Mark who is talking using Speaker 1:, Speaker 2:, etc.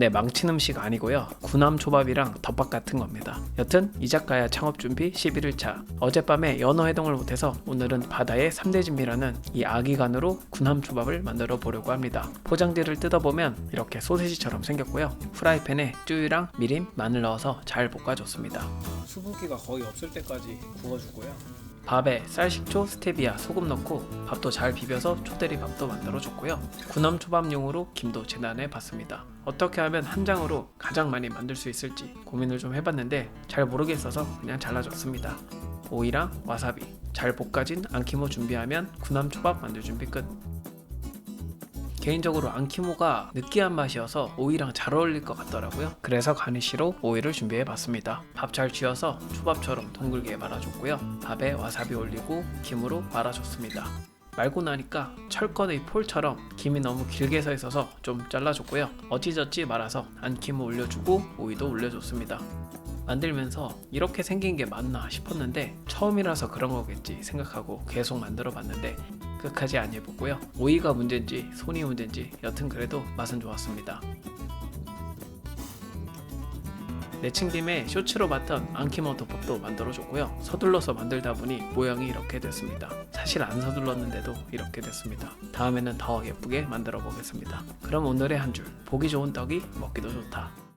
Speaker 1: 네, 망친 음식 아니고요. 구남 초밥이랑 덮밥 같은 겁니다. 여튼 이자카야 창업 준비 11일차. 어젯밤에 연어 해동을 못해서 오늘은 바다의 3대 진미라는 이 아기간으로 군함 초밥을 만들어 보려고 합니다. 포장지를 뜯어보면 이렇게 소세지처럼 생겼고요. 프라이팬에 쯔유랑 미림, 마늘 넣어서 잘 볶아줬습니다. 수분기가 거의 없을 때까지 구워주고요. 밥에 쌀 식초, 스테비아, 소금 넣고 밥도 잘 비벼서 초대리 밥도 만들어줬고요. 군함 초밥용으로 김도 재단해 봤습니다. 어떻게 하면 한 장으로 가장 많이 만들 수 있을지 고민을 좀 해봤는데 잘 모르겠어서 그냥 잘라줬습니다. 오이랑 와사비, 잘 볶아진 안키모 준비하면 군함 초밥 만들 준비 끝. 개인적으로 안키모가 느끼한 맛이어서 오이랑 잘 어울릴 것 같더라고요. 그래서 가니쉬로 오이를 준비해 봤습니다. 밥 잘 쥐어서 초밥처럼 둥글게 말아줬고요. 밥에 와사비 올리고 김으로 말아줬습니다. 말고 나니까 철권의 폴처럼 김이 너무 길게 서 있어서 좀 잘라줬고요. 어찌저찌 말아서 안키모 올려주고 오이도 올려줬습니다. 만들면서 이렇게 생긴 게 맞나 싶었는데 처음이라서 그런 거겠지 생각하고 계속 만들어 봤는데 끝까지 안 해보고요. 오이가 문제인지 손이 문제인지 여튼 그래도 맛은 좋았습니다. 내친김에 쇼츠로 봤던 안키모 덮밥도 만들어줬고요. 서둘러서 만들다 보니 모양이 이렇게 됐습니다. 사실 안 서둘렀는데도 이렇게 됐습니다. 다음에는 더 예쁘게 만들어 보겠습니다. 그럼 오늘의 한 줄 보기 좋은 떡이 먹기도 좋다.